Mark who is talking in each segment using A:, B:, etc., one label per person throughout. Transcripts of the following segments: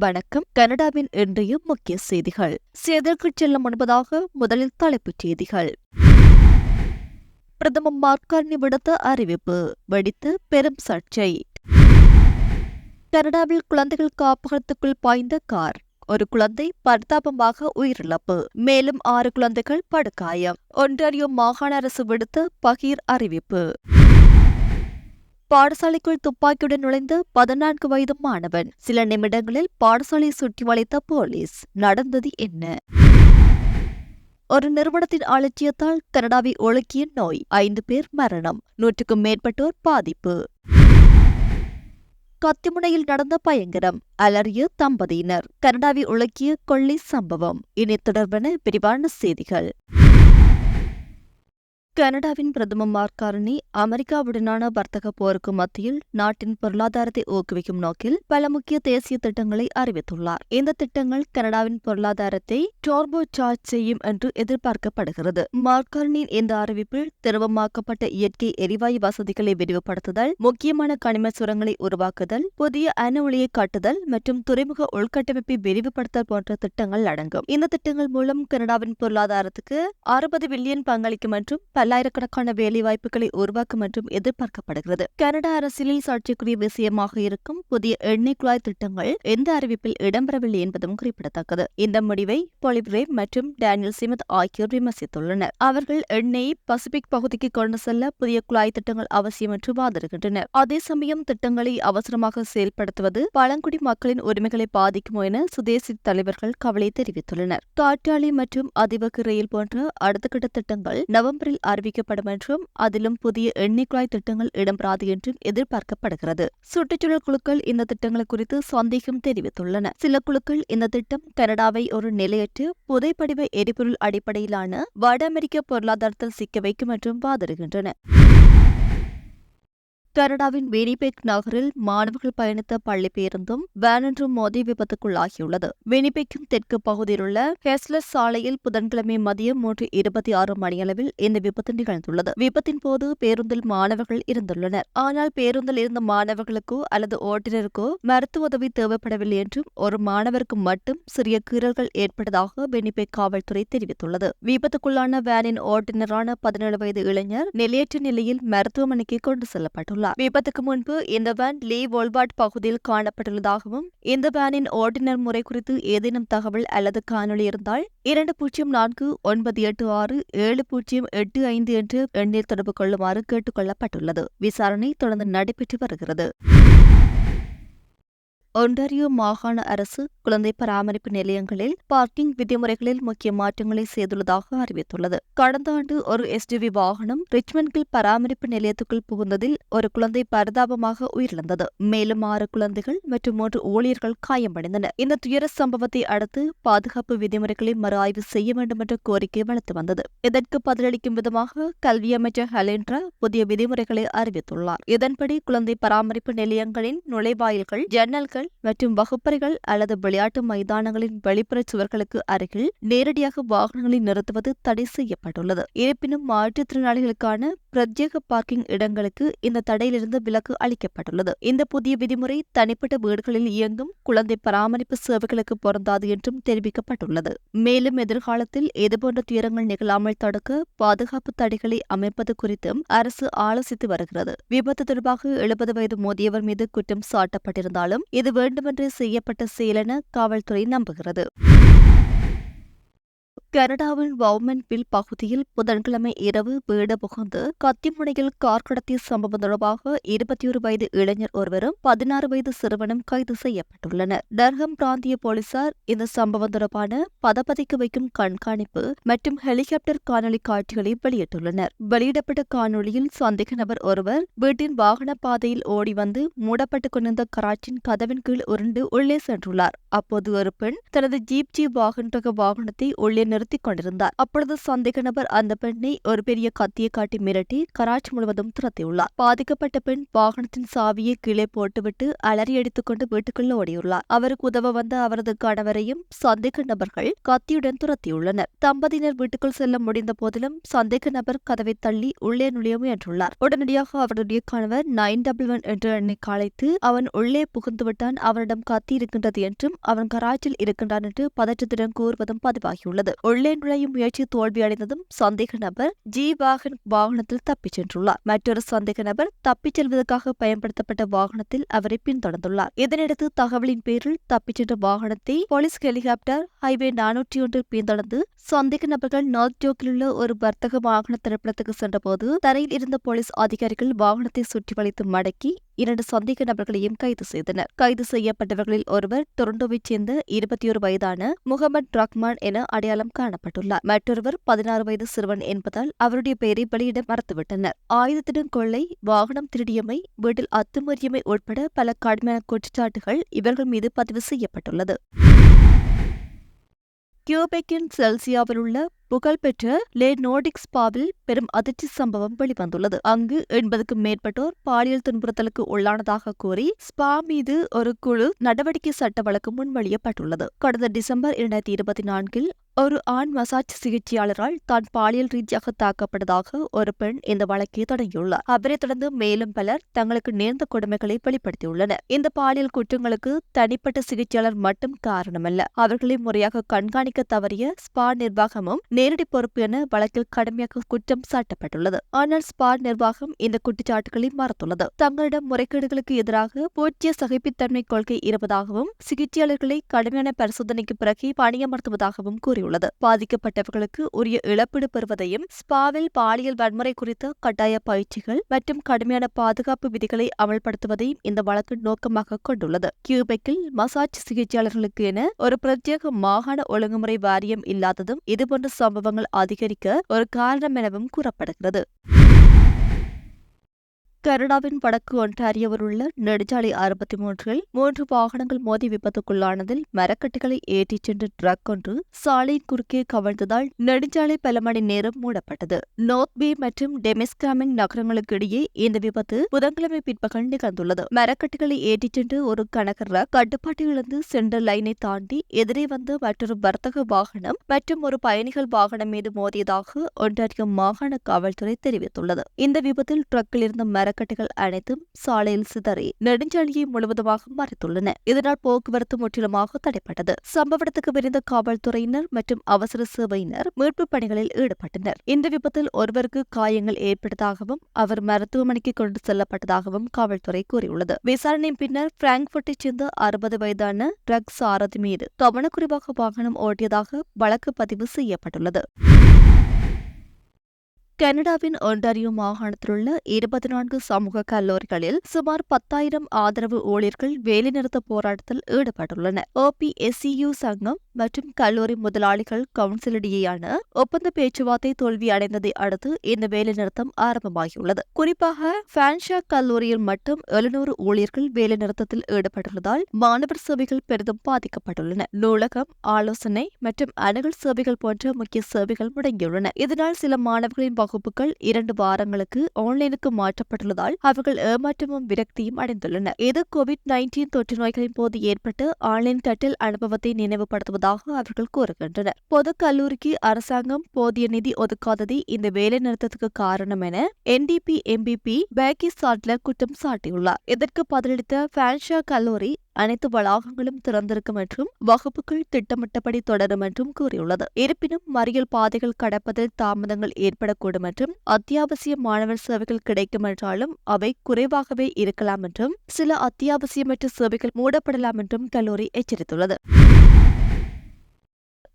A: வணக்கம். கனடாவின் இன்றைய முக்கிய செய்திகள். செய்திக்கு செல்ல முன்பதாக முதலில் தலைப்புச் செய்திகள். பிரதமர் மார்கார்னி விடுத்த அறிவிப்பு. வெடித்து பெரும் சர்ச்சை. கனடாவில் குழந்தைகள் காப்பகத்துக்குள் பாய்ந்த கார். ஒரு குழந்தை பரிதாபமாக உயிரிழப்பு. மேலும் ஆறு குழந்தைகள் படுகாயம். ஒன்றாரியோ மாகாண அரசு விடுத்த பகீர் அறிவிப்பு. பாடசாலைக்குள் துப்பாக்கியுடன் நுழைந்த பதினான்கு வயது மாணவன். சில நிமிடங்களில் பாடசாலையை சுற்றி வளைத்த போலீஸ். நடந்தது என்ன? ஒரு நிறுவனத்தின் அலட்சியத்தால் கனடாவை ஒழுக்கிய நோய். ஐந்து பேர் மரணம். நூற்றுக்கும் மேற்பட்டோர் பாதிப்பு. கத்திமுனையில் நடந்த பயங்கரம். அலறிய தம்பதியினர். கனடாவை உலக்கிய கொள்ளை சம்பவம். இனி தொடர்பான விரிவான செய்திகள். கனடாவின் பிரதம மார்காரணி அமெரிக்காவுடனான வர்த்தக போருக்கு மத்தியில் நாட்டின் பொருளாதாரத்தை ஊக்குவிக்கும் நோக்கில் பல முக்கிய தேசிய திட்டங்களை அறிவித்துள்ளார். இந்த திட்டங்கள் கனடாவின் பொருளாதாரத்தை டோர்போ சார்ஜ் செய்யும் என்று எதிர்பார்க்கப்படுகிறது. மார்காரனின் இந்த அறிவிப்பில் திரவமாக்கப்பட்ட இயற்கை எரிவாயு வசதிகளை விரிவுபடுத்துதல் முக்கியமான கனிம சுரங்களை உருவாக்குதல் புதிய அணு ஒளியை காட்டுதல் மற்றும் துறைமுக உள்கட்டமைப்பை விரிவுபடுத்தல் போன்ற திட்டங்கள் அடங்கும். இந்த திட்டங்கள் மூலம் கனடாவின் பொருளாதாரத்துக்கு அறுபது பில்லியன் பங்களிக்கும் என்றும் பல்லாயிரக்கணக்கான வேலைவாய்ப்புகளை உருவாக்கும் என்றும் எதிர்பார்க்கப்படுகிறது. கனடா அரசியலில் சாட்சிக்குரிய விஷயமாக இருக்கும் புதிய எண்ணெய் குழாய் திட்டங்கள் எந்த அறிவிப்பில் இடம்பெறவில்லை என்பதும் குறிப்பிடத்தக்கது. இந்த முடிவை பொலிவ்ரே மற்றும் டேனியல் சிமத் ஆகியோர் விமர்சித்துள்ளனர். அவர்கள் எண்ணெயை பசிபிக் பகுதிக்கு கொண்டு செல்ல புதிய குழாய் திட்டங்கள் அவசியம் என்று வாதிடுகின்றனர். அதே சமயம் திட்டங்களை அவசரமாக செயல்படுத்துவது பழங்குடி மக்களின் உரிமைகளை பாதிக்குமோ என சுதேசி தலைவர்கள் கவலை தெரிவித்துள்ளனர். காற்றாலை மற்றும் அதிவகு ரயில் போன்ற அடுத்த கட்ட திட்டங்கள் நவம்பரில் அறிவிக்கப்படும் என்றும் அதிலும் புதிய எண்ணெய் திட்டங்கள் இடம்பெறாது என்றும் எதிர்பார்க்கப்படுகிறது. சுற்றுச்சூழல் குழுக்கள் இந்த திட்டங்கள் குறித்து சந்தேகம் தெரிவித்துள்ளன. சில குழுக்கள் இந்த திட்டம் கனடாவை ஒரு நிலையற்று புதைப்படிவ எரிபொருள் அடிப்படையிலான வட அமெரிக்க பொருளாதாரத்தில் சிக்க வைக்கும் என்றும் வாதிடுகின்றன. கனடாவின் வினிபெக் நகரில் மாணவர்கள் பயணித்த பள்ளி பேருந்தும் வேனொன்றும் மோதி விபத்துக்குள்ளாகியுள்ளது. வினிபெக்கின் தெற்கு பகுதியிலுள்ள ஹெஸ்லஸ் சாலையில் புதன்கிழமை மதியம் மூன்று இருபத்தி ஆறு மணியளவில் இந்த விபத்து நிகழ்ந்துள்ளது. விபத்தின் போது பேருந்தில் மாணவர்கள் இருந்துள்ளனர். ஆனால் பேருந்தில் இருந்த மாணவர்களுக்கோ அல்லது ஓட்டுநருக்கோ மருத்துவ உதவி தேவைப்படவில்லை என்றும் ஒரு மாணவருக்கு மட்டும் சிறிய கீறல்கள் ஏற்பட்டதாக வினிபெக் காவல்துறை தெரிவித்துள்ளது. விபத்துக்குள்ளான வேனின் ஓட்டுநரான பதினேழு வயது இளைஞர் நிலையற்ற நிலையில் மருத்துவமனைக்கு கொண்டு செல்லப்பட்டுள்ளார். விபத்துக்கு முன்பு இந்த வேன் லீ வோல்பாட் பகுதியில் காணப்பட்டுள்ளதாகவும் இந்த வேனின் ஓட்டுநர் முறை குறித்து ஏதேனும் தகவல் அல்லது காணொலி இருந்தால் இரண்டு பூஜ்ஜியம் நான்கு ஒன்பது எட்டு ஆறு ஏழு பூஜ்ஜியம் எட்டு ஐந்து என்று எண்ணில் தொடர்பு கொள்ளுமாறு கேட்டுக் கொள்ளப்பட்டுள்ளது. விசாரணை தொடர்ந்து நடைபெற்று வருகிறது. ஒன்டாரியோ மாகாண அரசு குழந்தை பராமரிப்பு நிலையங்களில் பார்க்கிங் விதிமுறைகளில் முக்கிய மாற்றங்களை செய்துள்ளதாக அறிவித்துள்ளது. கடந்த ஆண்டு ஒரு எஸ்டிவி வாகனம் ரிச்மண்டில் பராமரிப்பு நிலையத்துக்குள் புகுந்ததில் ஒரு குழந்தை பரிதாபமாக உயிரிழந்தது. மேலும் ஆறு குழந்தைகள் மற்றும் மூன்று ஊழியர்கள் காயமடைந்தனர். இந்த துயர சம்பவத்தை அடுத்து பாதுகாப்பு விதிமுறைகளை மறு ஆய்வு செய்ய வேண்டும் என்ற கோரிக்கை வளர்த்து வந்தது. இதற்கு பதிலளிக்கும் விதமாக கல்வி அமைச்சர் ஹலேண்ட்ரா புதிய விதிமுறைகளை அறிவித்துள்ளார். இதன்படி குழந்தை பராமரிப்பு நிலையங்களின் நுழைவாயில்கள் ஜன்னல்கள் மற்றும் வகுப்பறைகள் அல்லது விளையாட்டு மைதானங்களின் வெளிப்புற சுவர்களுக்கு அருகில் நேரடியாக வாகனங்களை நிறுத்துவது தடை செய்யப்பட்டுள்ளது. இருப்பினும் மாற்றுத்திறனாளிகளுக்கான பிரத்யேக பார்க்கிங் இடங்களுக்கு இந்த தடையிலிருந்து விலக்கு அளிக்கப்பட்டுள்ளது. இந்த புதிய விதிமுறை தனிப்பட்ட வீடுகளில் இயங்கும் குழந்தை பராமரிப்பு சேவைகளுக்கு பொருந்தாது என்றும் தெரிவிக்கப்பட்டுள்ளது. மேலும் எதிர்காலத்தில் இதுபோன்ற துயரங்கள் நிகழாமல் தடுக்க பாதுகாப்பு தடைகளை அமைப்பது குறித்தும் அரசு ஆலோசித்து வருகிறது. விபத்து தொடர்பாக எழுபது வயது மோதியவர் மீது குற்றம் சாட்டப்பட்டிருந்தாலும் இது வேண்டுமென்றே செய்யப்பட்ட செயலென காவல்துறை நம்புகிறது. கனடாவின் வவுமென்வில் பகுதியில் புதன்கிழமை இரவு வீடு புகுந்து கத்திமுனையில் கார் கடத்திய சம்பவம் தொடர்பாக இருபத்தி ஒரு வயது இளைஞர் ஒருவரும் பதினாறு வயது சிறுவனும் கைது செய்யப்பட்டுள்ளனர். டர்ஹம் பிராந்திய போலீசார் இந்த சம்பவம் தொடர்பான பதப்பதிக்கு வைக்கும் கண்காணிப்பு மற்றும் ஹெலிகாப்டர் காணொலி காட்சிகளை வெளியிட்டுள்ளனர். வெளியிடப்பட்ட காணொலியில் சந்தேக நபர் ஒருவர் வீட்டின் வாகன பாதையில் ஓடி வந்து மூடப்பட்டுக் கொண்டிருந்த கராச்சின் கதவின் கீழ் உருண்டு உள்ளே சென்றுள்ளார். அப்போது ஒரு பெண் தனது ஜீப் ஜி வாகன வாகனத்தை உள்ளே நிறுத்தி கொண்டிருந்தார் அப்பொழுது சந்தேக நபர் அந்த பெண்ணை ஒரு பெரிய கத்தியை காட்டி மிரட்டி கராச்சி முழுவதும் துரத்தியுள்ளார். பாதிக்கப்பட்ட பெண் வாகனத்தின் சாவியை கீழே போட்டுவிட்டு அலறி அடித்துக் கொண்டு ஓடியுள்ளார். அவருக்கு உதவ வந்த அவரது கணவரையும் சந்தேக நபர்கள் கத்தியுடன் துரத்தியுள்ளனர். தம்பதியினர் வீட்டுக்குள் செல்ல முடிந்த போதிலும் சந்தேக நபர் கதவை தள்ளி உள்ளே நுழைய முயன்றுள்ளார். உடனடியாக அவருடைய கணவர் நைன் டபுள் ஒன் என்ற எண்ணை அழைத்து அவன் உள்ளே புகுந்துவிட்டான் அவனிடம் கத்தி இருக்கின்றது என்றும் அவன் கராச்சில் இருக்கின்றான் என்று பதற்றத்துடன் கூறுவதும் பதிவாகியுள்ளது. உள்ளே நுழையும் முயற்சி தோல்வியடைந்ததும் சந்தேக நபர் ஜி வாகன் வாகனத்தில் தப்பிச் சென்றுள்ளார். மற்றொரு சந்தேக நபர் தப்பிச் செல்வதற்காக பயன்படுத்தப்பட்ட வாகனத்தில் அவரை பின்தொடர்ந்துள்ளார். இதனையடுத்து தகவலின் பேரில் தப்பிச் சென்ற வாகனத்தை போலீஸ் ஹெலிகாப்டர் ஹைவே நானூற்றி ஒன்றில் பின்தொடர்ந்து சந்தேக நபர்கள் நார்த் ஜோக்கில் உள்ள ஒரு வர்த்தக வாகன திரைப்படத்துக்கு சென்றபோது தரையில் இருந்த போலீஸ் அதிகாரிகள் வாகனத்தை சுற்றி வளைத்து மடக்கி இரண்டு சந்தேக நபர்களையும் கைது செய்தனர். கைது செய்யப்பட்டவர்களில் ஒருவர் டொரண்டோவைச் சேர்ந்த இருபத்தி ஒரு வயதான முகமது ரஹ்மான் என அடையாளம் காணப்பட்டுள்ளார். மற்றொருவர் பதினாறு வயது சிறுவன் என்பதால் அவருடைய பெயரை வெளியிட மறுத்துவிட்டனர். ஆயுதத்திடம் கொள்ளை வாகனம் திருடியமை வீட்டில் அத்துமீறியமை உட்பட பல கடுமையான குற்றச்சாட்டுகள் இவர்கள் மீது பதிவு செய்யப்பட்டுள்ளது. கியூபெக்கின் செல்சியாவில் உள்ள புகழ்பெற்ற லே நோர்டிக் ஸ்பாவில் பெரும் அதிர்ச்சி சம்பவம் வெளிவந்துள்ளது. அங்கு எண்பதுக்கும் மேற்பட்டோர் பாலியல் துன்புறுத்தலுக்கு உள்ளானதாக கூறி ஸ்பா மீது ஒரு குழு நடவடிக்கை சட்ட வழக்கு முன்மொழியப்பட்டுள்ளது. கடந்த டிசம்பர் இரண்டாயிரத்தி இருபத்தி நான்கில் ஒரு ஆண் மசாஜ் சிகிச்சையாளரால் தான் பாலியல் ரீதியாக தாக்கப்பட்டதாக ஒரு பெண் இந்த வழக்கை தொடங்கியுள்ளார். அவரை தொடர்ந்து மேலும் பலர் தங்களுக்கு நேர்ந்த கொடுமைகளை வெளிப்படுத்தியுள்ளனர். இந்த பாலியல் குற்றங்களுக்கு தனிப்பட்ட சிகிச்சையாளர் மட்டும் காரணமல்ல. அவர்களை முறையாக கண்காணிக்க தவறிய ஸ்பா நிர்வாகமும் நேரடி பொறுப்பு என வழக்கில் கடுமையாக குற்றம் சாட்டப்பட்டுள்ளது. ஆனால் ஸ்பா நிர்வாகம் இந்த குற்றச்சாட்டுகளை மறுத்துள்ளது. தங்களிடம் முறைகேடுகளுக்கு எதிராக பூஜ்ய சகிப்புத்தன்மை கொள்கை இருப்பதாகவும் சிகிச்சையாளர்களை கடுமையான பரிசோதனைக்கு பிறகு பணியமர்த்துவதாகவும் கூறியுள்ளது. பாதிக்கப்பட்டவர்களுக்கு உரிய இழப்பீடு பெறுவதையும் ஸ்பாவில் பாலியல் வன்முறை குறித்த கட்டாய பயிற்சிகள் மற்றும் கடுமையான பாதுகாப்பு விதிகளை அமல்படுத்துவதையும் இந்த வழக்கு நோக்கமாக கொண்டுள்ளது. கியூபெக்கில் மசாஜ் சிகிச்சையாளர்களுக்கு என ஒரு பிரத்யேக மாகாண ஒழுங்குமுறை வாரியம் இல்லாததும் இதுபோன்ற சம்பவங்கள் அதிகரிக்க ஒரு காரணம் எனவும் கூறப்படுகிறது. கனடாவின் வடக்கு ஒன்றாரியவில் உள்ள நெடுஞ்சாலை அறுபத்தி மூன்றில் மூன்று வாகனங்கள் மோதி விபத்துக்குள்ளானதில் மரக்கட்டுகளை ஏற்றிச் சென்ற ட்ரக் ஒன்று சாலையின் குறுக்கே கவிழ்ந்ததால் நெடுஞ்சாலை பல மணி நேரம் மூடப்பட்டது. நோர்த் பே மற்றும் டெமிஸ்காமிங் நகரங்களுக்கு இடையே இந்த விபத்து புதன்கிழமை பிற்பகல் நிகழ்ந்துள்ளது. மரக்கட்டுகளை ஏற்றிச் சென்று ஒரு கனகர் ரக் கட்டுப்பாட்டை இழந்து சென்ற லைனை தாண்டி எதிரே வந்த மற்றொரு வர்த்தக வாகனம் மற்றும் ஒரு பயணிகள் வாகனம் மீது மோதியதாக ஒன்றாரிய மாகாண காவல்துறை தெரிவித்துள்ளது. இந்த விபத்தில் ட்ரக்கில் இருந்த மர மரக்கட்டைகள் அனைத்தும் சாலையில் சிதறி நெடுஞ்சாலையை முழுவதுமாக மறைத்துள்ளன. இதனால் போக்குவரத்து முற்றிலுமாக தடைப்பட்டது. சம்பவ இடத்துக்கு விரைந்த காவல்துறையினர் மற்றும் அவசர சேவையினர் மீட்பு பணிகளில் ஈடுபட்டனர். இந்த விபத்தில் ஒருவருக்கு காயங்கள் ஏற்பட்டதாகவும் அவர் மருத்துவமனைக்கு கொண்டு செல்லப்பட்டதாகவும் காவல்துறை கூறியுள்ளது. விசாரணையின் பின்னர் பிராங்க்பர்ட்டைச் சேர்ந்த அறுபது வயதான ட்ரக்ஸ் சாரதி மீது கவனக்குறைவாக வாகனம் ஓட்டியதாக வழக்கு பதிவு செய்யப்பட்டுள்ளது. கனடாவின் ஒன்டாரியோ மாகாணத்திலுள்ள இருபத்தி நான்கு சமூக கல்லூரிகளில் சுமார் பத்தாயிரம் ஆதரவு ஊழியர்கள் வேலைநிறுத்த போராட்டத்தில் ஈடுபட்டுள்ளனர். ஓபிஎஸ்சியு சங்கம் மற்றும் கல்லூரி முதலாளிகள் கவுன்சிலிடையேயான ஒப்பந்த பேச்சுவார்த்தை தோல்வியடைந்ததை அடுத்து இந்த வேலைநிறுத்தம் ஆரம்பமாகியுள்ளது. குறிப்பாக ஃபேன்ஷா கல்லூரியில் மட்டும் எழுநூறு ஊழியர்கள் வேலைநிறுத்தத்தில் ஈடுபட்டுள்ளதால் மாணவர் சேவைகள் பெரிதும் பாதிக்கப்பட்டுள்ளன. நூலகம் ஆலோசனை மற்றும் அணுகல் சேவைகள் போன்ற முக்கிய சேவைகள் முடங்கியுள்ளன. இதனால் சில மாணவர்களின் வகுப்புகள் இரண்டு வாரங்களுக்கு ஆன்லைனுக்கு மாற்றப்பட்டுள்ளதால் அவர்கள் ஏமாற்றமும் விரக்தியும் அடைந்துள்ளனர். இது கோவிட் நைன்டீன் தொற்று நோய்களின் போது ஏற்பட்ட ஆன்லைன் கட்டில் அனுபவத்தை வருவதாக அவர்கள் கூறுகின்றனர் பொது கல்லூரிக்கு அரசாங்கம் போதிய நிதி ஒதுக்காததே இந்த வேலை நிறுத்தத்துக்கு காரணம் என என்டிபி எம்பிபி பேக்கி சாட்லர் குற்றம் சாட்டியுள்ளார். இதற்கு பதிலளித்த ஃபேன்ஷா கல்லூரி அனைத்து வளாகங்களும் திறந்திருக்கும் என்றும் வகுப்புகள் திட்டமிட்டபடி தொடரும் என்றும் கூறியுள்ளது. இருப்பினும் மறியல் பாதைகள் கடப்பதில் தாமதங்கள் ஏற்படக்கூடும் என்றும் அத்தியாவசிய மாணவர் சேவைகள் கிடைக்கும் என்றாலும் அவை குறைவாகவே இருக்கலாம் என்றும் சில அத்தியாவசியமற்ற சேவைகள் மூடப்படலாம் என்றும் கல்லூரி எச்சரித்துள்ளது.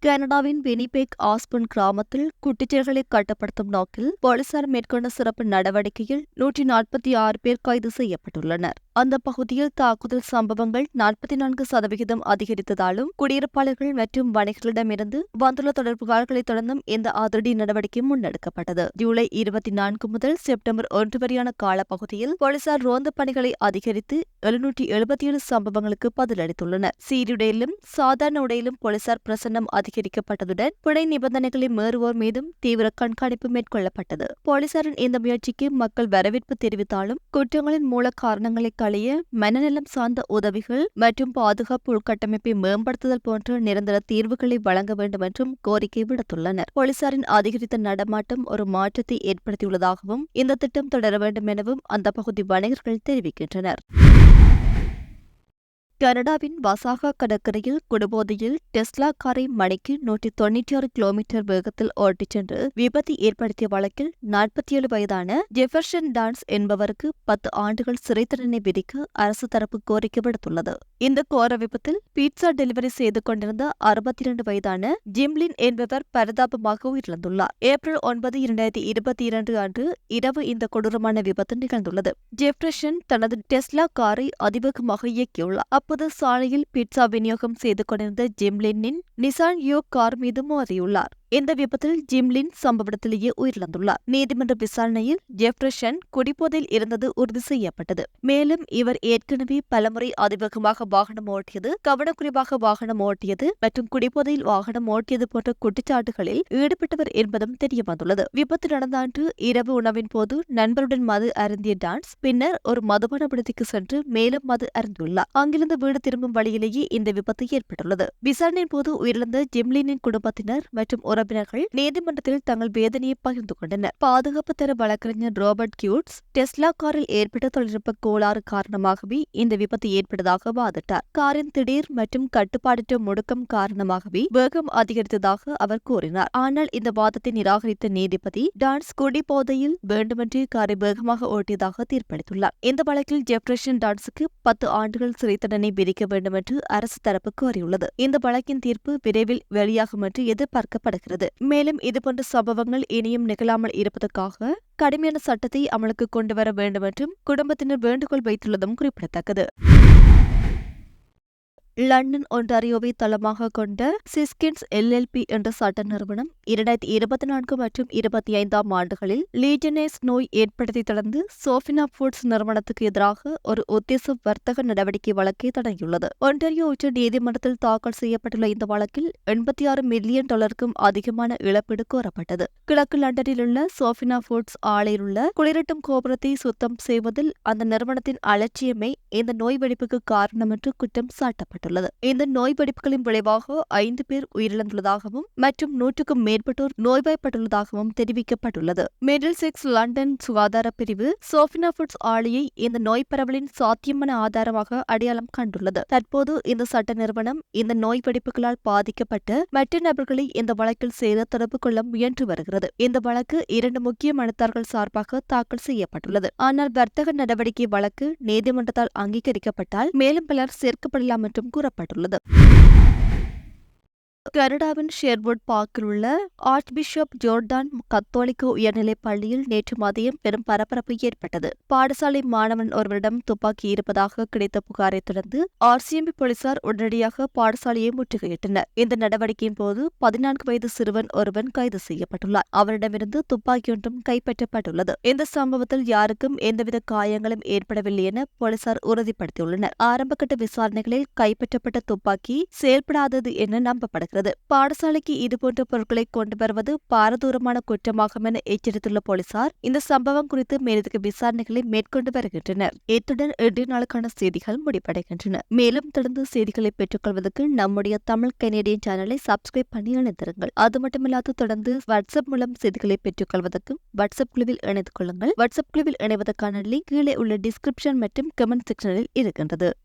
A: கனடாவின் வினிபேக் ஆஸ்பன் கிராமத்தில் குட்டிச்செயல்களை கட்டுப்படுத்தும் நோக்கில் போலீசார் மேற்கொண்ட சிறப்பு நடவடிக்கையில் நூற்றி நாற்பத்தி ஆறு பேர் கைது செய்யப்பட்டுள்ளனர். அந்த பகுதியில் தாக்குதல் சம்பவங்கள் நாற்பத்தி நான்கு சதவிகிதம் அதிகரித்ததாலும் குடியிருப்பாளர்கள் மற்றும் வணிகர்களிடமிருந்து வந்துள்ள தொடர்புகார்களை தொடர்ந்தும் இந்த அதிரடி நடவடிக்கை முன்னெடுக்கப்பட்டது. ஜூலை இருபத்தி நான்கு முதல் செப்டம்பர் ஒன்று வரையான காலப்பகுதியில் போலீசார் ரோந்து பணிகளை அதிகரித்து எழுநூற்றி எழுபத்தி ஏழு சம்பவங்களுக்கு பதிலளித்துள்ளனர். சீருடையிலும் சாதாரண உடையிலும் போலீசார் பிரசன்னம் அதிகரிக்கப்பட்டதுடன் பிணை நிபந்தனைகளை மீறுவோர் மீதும் தீவிர கண்காணிப்பு மேற்கொள்ளப்பட்டது. போலீசாரின் இந்த முயற்சிக்கு மக்கள் வரவேற்பு தெரிவித்தாலும் குற்றங்களின் மூல காரணங்களை பழைய மனநலம் சார்ந்த உதவிகள் மற்றும் பாதுகாப்பு உள்கட்டமைப்பை மேம்படுத்துதல் போன்ற நிரந்தர தீர்வுகளை வழங்க வேண்டும் என்றும் கோரிக்கை விடுத்துள்ளனர். போலீசாரின் அதிகரித்த நடமாட்டம் ஒரு மாற்றத்தை ஏற்படுத்தியுள்ளதாகவும் இந்த திட்டம் தொடர வேண்டும் எனவும் அந்த பகுதி வணிகர்கள் தெரிவிக்கின்றனர். கனடாவின் வசாகா கடற்கரையில் குடுபோதையில் டெஸ்லா காரை மணிக்கு நூற்றி தொன்னூற்றி ஆறு கிலோமீட்டர் வேகத்தில் ஓட்டிச் சென்று விபத்து ஏற்படுத்திய வழக்கில் நாற்பத்தி ஏழு வயதான ஜெஃபர்ஷன் டான்ஸ் என்பவருக்கு பத்து ஆண்டுகள் சிறை தண்டனை விதிக்க அரசு தரப்பு கோரிக்கை விடுத்துள்ளது. இந்த கோர விபத்தில் பீட்சா டெலிவரி செய்து கொண்டிருந்த அறுபத்தி இரண்டு வயதான ஜிம்லின் என்பவர் பரிதாபமாக உயிரிழந்துள்ளார். ஏப்ரல் ஒன்பது இரண்டாயிரத்தி இருபத்தி இரண்டு அன்று இரவு இந்த கொடூரமான விபத்து நிகழ்ந்துள்ளது. ஜெஃப்ரஷன் தனது டெஸ்லா காரை அதிவேகமாக இயக்கியுள்ளார். அப்போது சாலையில் பீட்சா விநியோகம் செய்து கொண்டிருந்த ஜிம்லினின் நிசான் யோ கார் மீது மோதியுள்ளார். இந்த விபத்தில் ஜிம்லின் சம்பவத்திலேயே உயிரிழந்துள்ளார். நீதிமன்ற விசாரணையில் ஜெஃப்ரஷன் குடிபோதையில் இருந்தது உறுதி செய்யப்பட்டது. மேலும் இவர் ஏற்கனவே பலமுறை அதிவேகமாக வாகனம் ஓட்டியது கவனக்குறைவாக வாகனம் ஓட்டியது மற்றும் குடிபோதையில் வாகனம் ஓட்டியது போன்ற குற்றச்சாட்டுகளில் ஈடுபட்டவர் என்பதும் தெரியவந்துள்ளது. விபத்து நடந்த அன்று இரவு உணவின் போது நண்பருடன் மது அருந்திய டான்ஸ் பின்னர் ஒரு மதுபான விடுதிக்கு சென்று மேலும் மது அருந்துள்ளார் அங்கிருந்து வீடு திரும்பும் வழியிலேயே இந்த விபத்து ஏற்பட்டுள்ளது. விசாரணையின் போது உயிரிழந்த ஜிம்லினின் குடும்பத்தினர் மற்றும் உறவினர்கள் நீதிமன்றத்தில் தங்கள் வேதனையை பகிர்ந்து கொண்டனர். பாதுகாப்பு தர வழக்கறிஞர் ரோபர்ட் கியூட்ஸ் டெஸ்லா காரில் ஏற்பட்ட தொழில்நுட்ப கோளாறு காரணமாகவே இந்த விபத்து ஏற்பட்டதாக வாதிட்டார். காரின் திடீர் மற்றும் கட்டுப்பாடற்ற முடுக்கம் காரணமாகவே வேகம் அதிகரித்ததாக அவர் கூறினார். ஆனால் இந்த வாதத்தை நிராகரித்த நீதிபதி டான்ஸ் குடி போதையில் வேண்டுமென்றே காரை வேகமாக ஓட்டியதாக தீர்ப்பளித்துள்ளார். இந்த வழக்கில் ஜெப்ரஷன் டான்ஸுக்கு பத்து ஆண்டுகள் சிறை தண்டனை விதிக்க வேண்டும் என்று அரசு தரப்பு கோரியுள்ளது. இந்த வழக்கின் தீர்ப்பு விரைவில் வெளியாகும் என்று எதிர்பார்க்கப்படுகிறது. மேலும் இதுபோன்ற சம்பவங்கள் இனியும் நிகழாமல் இருப்பதற்காக கடுமையான சட்டத்தை அமலுக்கு கொண்டு வர வேண்டும் என்றும் குடும்பத்தினர் வேண்டுகோள் வைத்துள்ளதும் குறிப்பிடத்தக்கது. லண்டன் ஒன்டாரியோவை தளமாக கொண்ட சிஸ்கின்ஸ் எல்எல்பி என்ற சட்ட நிறுவனம் இரண்டாயிரத்தி இருபத்தி நான்கு மற்றும் இருபத்தி ஐந்தாம் ஆண்டுகளில் லீஜனேஸ் நோய் ஏற்படுத்தி தொடர்ந்து சோஃபினா ஃபுட்ஸ் நிறுவனத்துக்கு எதிராக ஒரு உத்தேச வர்த்தக நடவடிக்கை வழக்கை தொடங்கியுள்ளது. ஒன்டாரியோ உச்ச நீதிமன்றத்தில் தாக்கல் செய்யப்பட்டுள்ள இந்த வழக்கில் எண்பத்தி ஆறு மில்லியன் டாலருக்கும் அதிகமான இழப்பீடு கோரப்பட்டது. கிழக்கு லண்டனில் உள்ள சோஃபினா ஃபுட்ஸ் ஆலையில் உள்ள குளிரட்டும் கோபுரத்தை சுத்தம் செய்வதில் அந்த நிறுவனத்தின் அலட்சியமே இந்த நோய் வெடிப்புக்கு காரணம் என்று குற்றம் சாட்டப்பட்டது. ஏற்பட்டுள்ளது. இந்த நோய் வெடிப்புகளின் விளைவாக ஐந்து பேர் உயிரிழந்துள்ளதாகவும் மற்றும் நூற்றுக்கும் மேற்பட்டோர் நோய்வாய்ப்பட்டுள்ளதாகவும் தெரிவிக்கப்பட்டுள்ளது. மிடில் செக்ஸ் லண்டன் சுகாதார பிரிவு சோஃபினா ஃபுட்ஸ் ஆலையை இந்த நோய் பரவலின் சாத்தியமான ஆதாரமாக அடையாளம் கண்டுள்ளது. தற்போது இந்த சட்ட நிறுவனம் இந்த நோய் வெடிப்புகளால் பாதிக்கப்பட்ட மற்ற நபர்களை இந்த வழக்கில் சேர தொடர்பு கொள்ள முயன்று வருகிறது. இந்த வழக்கு இரண்டு முக்கிய மனுத்தார்கள் சார்பாக தாக்கல் செய்யப்பட்டுள்ளது. ஆனால் வர்த்தக நடவடிக்கை வழக்கு நீதிமன்றத்தால் அங்கீகரிக்கப்பட்டால் மேலும் பலர் சேர்க்கப்படலாம் என்றும் கூறப்பட்டுள்ளது. கனடாவின் ஷெர்வுட் பார்க்கில் உள்ள ஆர்ச் பிஷப் ஜோர்டான் கத்தோலிக்க உயர்நிலைப் பள்ளியில் நேற்று மதியம் பெரும் பரபரப்பு ஏற்பட்டது. பாடசாலை மாணவன் ஒருவரிடம் துப்பாக்கி இருப்பதாக கிடைத்த புகாரை தொடர்ந்து ஆர்சிஎம்பி போலீசார் உடனடியாக பாடசாலையை முற்றுகையிட்டனர். இந்த நடவடிக்கையின் போது பதினான்கு வயது சிறுவன் ஒருவன் கைது செய்யப்பட்டுள்ளார். அவரிடமிருந்து துப்பாக்கி ஒன்றும் கைப்பற்றப்பட்டுள்ளது. இந்த சம்பவத்தில் யாருக்கும் எந்தவித காயங்களும் ஏற்படவில்லை என போலீசார் உறுதிப்படுத்தியுள்ளனர். ஆரம்பகட்ட விசாரணைகளில் கைப்பற்றப்பட்ட துப்பாக்கி செயல்படாதது என நம்பப்படுகிறது. வருகிறது பாடசாலைக்கு இதுபோன்ற பொருட்களை கொண்டு வருவது பாரதூரமான குற்றமாகும் என எச்சரித்துள்ள போலீசார் இந்த சம்பவம் குறித்து மேலதிக விசாரணைகளை மேற்கொண்டு வருகின்றனர். இத்துடன் இன்றைய நாளுக்கான செய்திகள் முடிவடைகின்றன. மேலும் தொடர்ந்து செய்திகளை பெற்றுக்கொள்வதற்கு நம்முடைய தமிழ் கனேடியன் சேனலை சப்ஸ்கிரைப் பண்ணி இணைந்திருங்கள். அது மட்டுமில்லாது தொடர்ந்து வாட்ஸ்அப் மூலம் செய்திகளை பெற்றுக்கொள்வதற்கும் வாட்ஸ்அப் குழுவில் இணைந்து கொள்ளுங்கள். வாட்ஸ்அப் குழுவில் இணைவதற்கான லிங்க் கீழே உள்ள டிஸ்கிரிப்ஷன் மற்றும் கமெண்ட் செக்ஷனில் இருக்கின்றது.